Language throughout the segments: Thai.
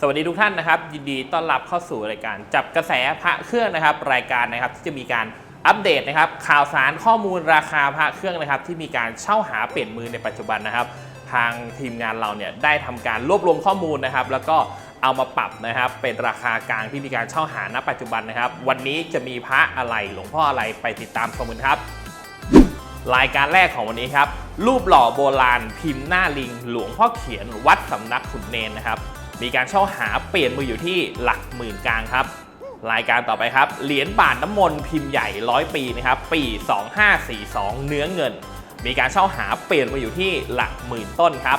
สวัสดีทุกท่านนะครับ ยินดีต้อนรับเข้าสู่รายการ จับกระแสพระเครื่องนะครับ รายการนะครับที่จะมีการอัปเดตนะครับ ข่าวสารข้อมูลราคาพระเครื่องนะครับ ที่มีการเช่าหาเปลี่ยนมือในปัจจุบันนะครับ ทางทีมงานเราเนี่ยได้ทำการรวบรวมข้อมูลนะครับ แล้วก็เอามาปรับนะครับ เป็นราคากลางที่มีการเช่าหาณปัจจุบันนะครับ วันนี้จะมีพระอะไรหลวงพ่ออะไรไปติดตามชมกันครับรายการแรกของวันนี้ครับรูปหล่อโบราณ พิมพ์หน้าลิง หลวงพ่อเขียนวัดสำนักขุนเนนนะครับ มีการเช่าหาเปลี่ยนมืออยู่ที่หลักหมื่นกลางครับ รายการต่อไปครับ เหรียญบาทน้ำมนต์พิมพ์ใหญ่ร้อยปีนะครับปี 2542 เนื้อเงิน มีการเช่าหาเปลี่ยนมาอยู่ที่หลักหมื่นต้นครับ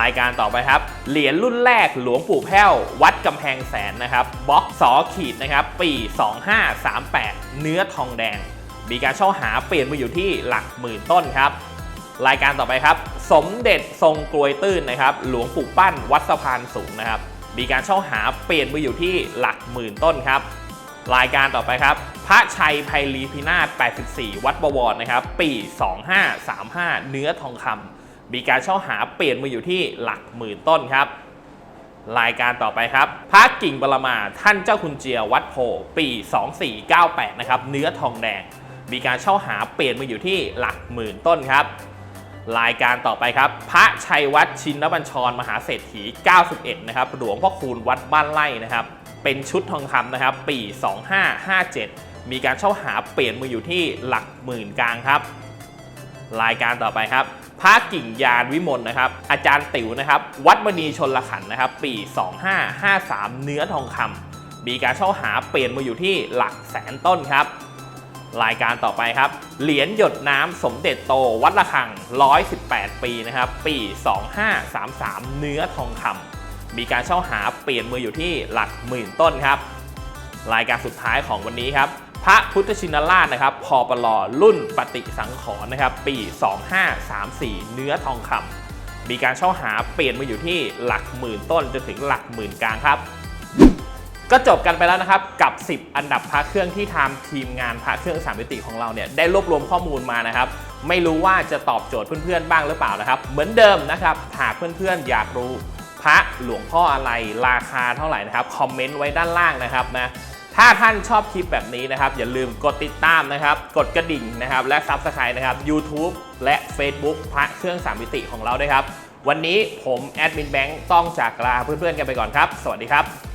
รายการต่อไปครับ เหรียญรุ่นแรกหลวงปู่แพ้ว วัดกำแพงแสนนะครับบล็อกสอขีดนะครับปี 2538 เนื้อทองแดง มีการเช่าหาเปลี่ยนมาอยู่ที่หลักหมื่นต้นครับ รายการต่อไปครับ สมเด็จทรงกลวยตื้นนะครับ หลวงปู่ปั้นวัดสะพานสูงนะครับ มีการเช่าหาเปลี่ยนมาอยู่ที่หลักหมื่นต้นครับ รายการต่อไปครับ พระชัยไพลีพินาศ84 วัดบวรนะครับ ปี 2535 เนื้อทองคำมีการเช่าหาเปลี่ยนมาอยู่ที่หลักหมื่นต้นครับรายการต่อไปครับ พระกิ่งบรมาท่านเจ้าคุณเจียวัดโพปี 2498 นะครับ เนื้อทองแดง มีการเช่าหาเปลี่ยนมาอยู่ที่หลักหมื่นต้นครับ รายการต่อไปครับ พระชัยวัดชินบัญชร มหาเศรษฐี 91 นะครับ หลวงพ่อคูณวัดบ้านไร่นะครับ เป็นชุดทองคำนะครับ ปี 2557 มีการเช่าหาเปลี่ยนมืออยู่ที่หลักหมื่นกลางครับ รายการต่อไปครับ พระกิ่งยานวิมลนะครับ อาจารย์ติ๋วนะครับ วัดมณีชนละขันนะครับ ปี 2553 เนื้อทองคำมีการเช่าหาเปลี่ยนมาอยู่ที่หลักแสนต้นครับ รายการต่อไปครับ เหรียญหยดน้ำสมเด็จโตวัดระฆัง 118 ปีนะครับ ปี 2533 เนื้อทองคำมีการเช่าหาเปลี่ยนมืออยู่ที่หลักหมื่นต้นครับ รายการสุดท้ายของวันนี้ครับ พระพุทธชินราชนะครับพอปลอรุ่นปฏิสังขรณ์นะครับ ปี 2534 เนื้อทองคำมีการเช่าหาเปลี่ยนมาอยู่ที่หลักหมื่นต้นจนถึงหลักหมื่นกลางครับ ก็จบกันไปแล้วนะครับกับ 10 อันดับพระเครื่องที่ทางทีมงานพระเครื่องสามมิติของเราเนี่ยได้รวบรวมข้อมูลมานะครับ ไม่รู้ว่าจะตอบโจทย์เพื่อนๆบ้างหรือเปล่านะครับ เหมือนเดิมนะครับหากเพื่อนๆอยากรู้พระหลวงพ่ออะไรราคาเท่าไหร่นะครับคอมเมนต์ไว้ด้านล่างนะครับนะถ้าท่านชอบคลิปแบบนี้นะครับ อย่าลืมกดติดตามนะครับ กดกระดิ่งนะครับ และ Subscribe นะครับ YouTube และ Facebook พระเครื่องสามมิติของเราด้วยครับ วันนี้ผมแอดมินแบงค์ต้องจากลาเพื่อนๆกันไปก่อนครับ สวัสดีครับ